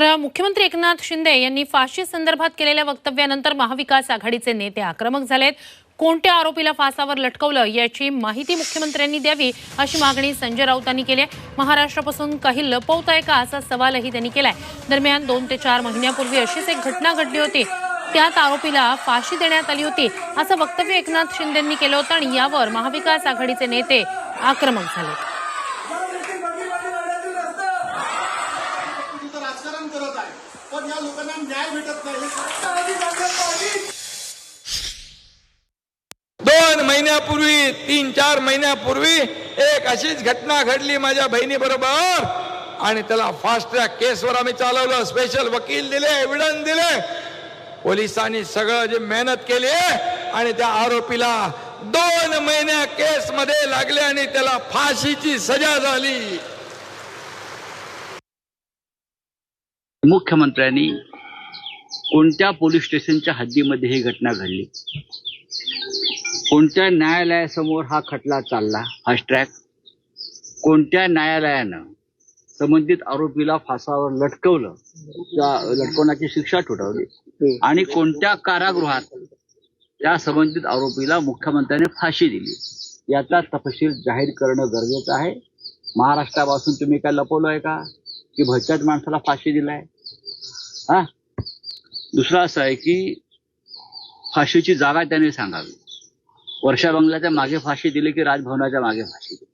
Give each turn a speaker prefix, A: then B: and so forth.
A: तर मुख्यमंत्री एकनाथ शिंदे यांनी फाशी संदर्भात केलेल्या वक्तव्यानंतर महाविकास आघाडीचे नेते आक्रमक झालेत. कोणत्या आरोपीला फासावर लटकवलं याची माहिती मुख्यमंत्र्यांनी द्यावी अशी मागणी संजय राऊतांनी केली आहे. महाराष्ट्रापासून काही लपवताय का असा सवालही त्यांनी केलाय. दरम्यान दोन ते चार महिन्यापूर्वी अशीच एक घटना घडली होती. त्यात आरोपीला फाशी देण्यात आली होती असं वक्तव्य एकनाथ शिंदेंनी केलं होतं आणि यावर महाविकास आघाडीचे नेते आक्रमक झाले
B: करत आहे. पण या लोकांना न्याय भेटत नाही.
C: दोन महिन्यापूर्वी तीन चार महिन्यापूर्वी एक अशीच घटना घडली माझ्या बहिणी बरोबर आणि त्याला फास्ट ट्रॅक केसवर आम्ही चालवलं. स्पेशल वकील दिले एव्हिडन्स दिले. पोलिसांनी सगळं जे मेहनत केली आणि त्या आरोपीला दोन महिन्या केस मध्ये लागले आणि त्याला फाशीची सजा झाली.
D: मुख्यमंत्र्यांनी कोणत्या पोलीस स्टेशनच्या हद्दीमध्ये ही घटना घडली? कोणत्या न्यायालयासमोर हा खटला चालला? फास्ट्रॅक कोणत्या न्यायालयानं संबंधित आरोपीला फासावर लटकवलं? त्या लटकवण्याची शिक्षा ठोठावली. आणि कोणत्या कारागृहात त्या संबंधित आरोपीला मुख्यमंत्र्यांनी फाशी दिली? याचा तपशील जाहीर करणं गरजेचं आहे. महाराष्ट्रापासून तुम्ही काय लपवलं आहे का? की भरच्याच माणसाला फाशी दिलाय? हा? दुसरं असं आहे की फाशीची जागा त्याने सांगावी. वर्षा बंगल्याच्या मागे फाशी दिली की राजभवनाच्या मागे फाशी दिली?